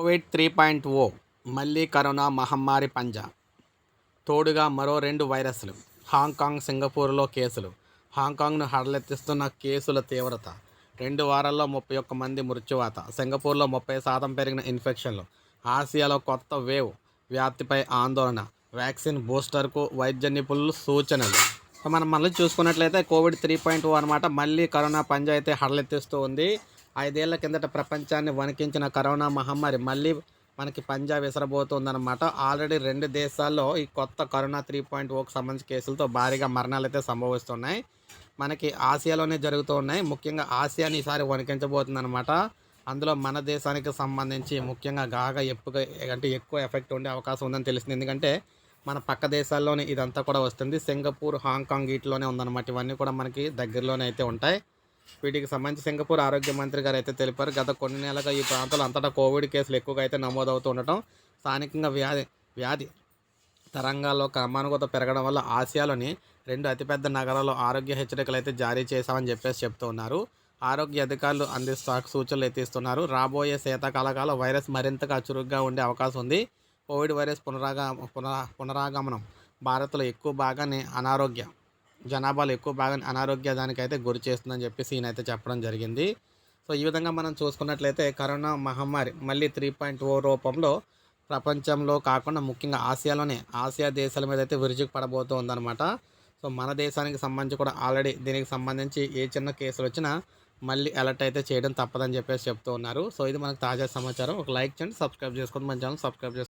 Covid three point ఓ మళ్ళీ corona మహమ్మారి పంజా. తోడుగా మరో రెండు వైరస్లు హాంకాంగ్ సింగపూర్లో కేసులు. హాంకాంగ్ను హడలెత్తిస్తున్న కేసుల తీవ్రత రెండు వారాల్లో ముప్పై ఒక్క మంది మృత్యువాత సింగపూర్లో ముప్పై శాతం పెరిగిన ఇన్ఫెక్షన్లు ఆసియాలో కొత్త వేవ్ వ్యాప్తిపై ఆందోళన వ్యాక్సిన్ బూస్టర్కు వైద్య నిపుణులు సూచనలు. మనం మళ్ళీ చూసుకున్నట్లయితే కోవిడ్ త్రీ పాయింట్ ఓ అనమాట మళ్ళీ కరోనా పంజా అయితే హడలెత్తిస్తూ ఉంది. ఐదేళ్ళ కిందట ప్రపంచాన్ని వణికించిన కరోనా మహమ్మారి మళ్ళీ మనకి పంజా విసరబోతుందన్నమాట. ఆల్రెడీ రెండు దేశాల్లో ఈ కొత్త కరోనా త్రీ పాయింట్ ఓకి సంబంధించి కేసులతో భారీగా మరణాలు అయితే సంభవిస్తున్నాయి. మనకి ఆసియాలోనే జరుగుతూ ఉన్నాయి. ముఖ్యంగా ఆసియాని ఈసారి వణికించబోతుందన్నమాట. అందులో మన దేశానికి సంబంధించి ముఖ్యంగా గాగా ఎక్కువగా అంటే ఎక్కువ ఎఫెక్ట్ ఉండే అవకాశం ఉందని తెలిసింది ఎందుకంటే మన పక్క దేశాల్లోనే ఇదంతా కూడా వస్తుంది. సింగపూర్ హాంకాంగ్ వీటిలోనే ఉందన్నమాట. ఇవన్నీ కూడా మనకి దగ్గరలోనే అయితే ఉంటాయి. వీటికి సంబంధించి సింగపూర్ ఆరోగ్య మంత్రి గారు అయితే తెలిపారు. గత కొన్ని నెలలుగా ఈ ప్రాంతంలో అంతటా కోవిడ్ కేసులు ఎక్కువగా అయితే నమోదవుతూ ఉండటం స్థానికంగా వ్యాధి వ్యాధి తరంగాల్లో క్రమానుగత పెరగడం వల్ల ఆసియాలోని రెండు అతిపెద్ద నగరాల్లో ఆరోగ్య హెచ్చరికలు అయితే జారీ చేశామని చెప్పేసి చెప్తూ ఉన్నారు. ఆరోగ్య అధికారులు అందిస్తూ సూచనలు అయితే ఇస్తున్నారు. రాబోయే శీతాకాలకాల వైరస్ మరింతగా చురుగ్గా ఉండే అవకాశం ఉంది. కోవిడ్ వైరస్ పునరాగా పునరా పునరాగమనం భారత్లో ఎక్కువ భాగాన్ని అనారోగ్య జనాభాలో ఎక్కువ భాగాన్ని అనారోగ్య దానికైతే గురి చేస్తుందని చెప్పేసి ఈయన అయితే చెప్పడం జరిగింది. సో ఈ విధంగా మనం చూసుకున్నట్లయితే కరోనా మహమ్మారి మళ్ళీ త్రీ పాయింట్ ఓ రూపంలో ప్రపంచంలో కాకుండా ముఖ్యంగా ఆసియాలోనే ఆసియా దేశాల మీద అయితే విరుచుకు పడబోతుందన్నమాట. సో మన దేశానికి సంబంధించి కూడా ఆల్రెడీ దీనికి సంబంధించి ఏ చిన్న కేసులు వచ్చినా మళ్ళీ అలర్ట్ అయితే చేయడం తప్పదని చెప్పేసి చెప్తూ ఉన్నారు. సో ఇది మనకు తాజా సమాచారం. ఒక లైక్ చేయండి సబ్స్క్రైబ్ చేసుకోండి. మన ఛానల్ సబ్స్క్రైబ్ చేసుకోండి.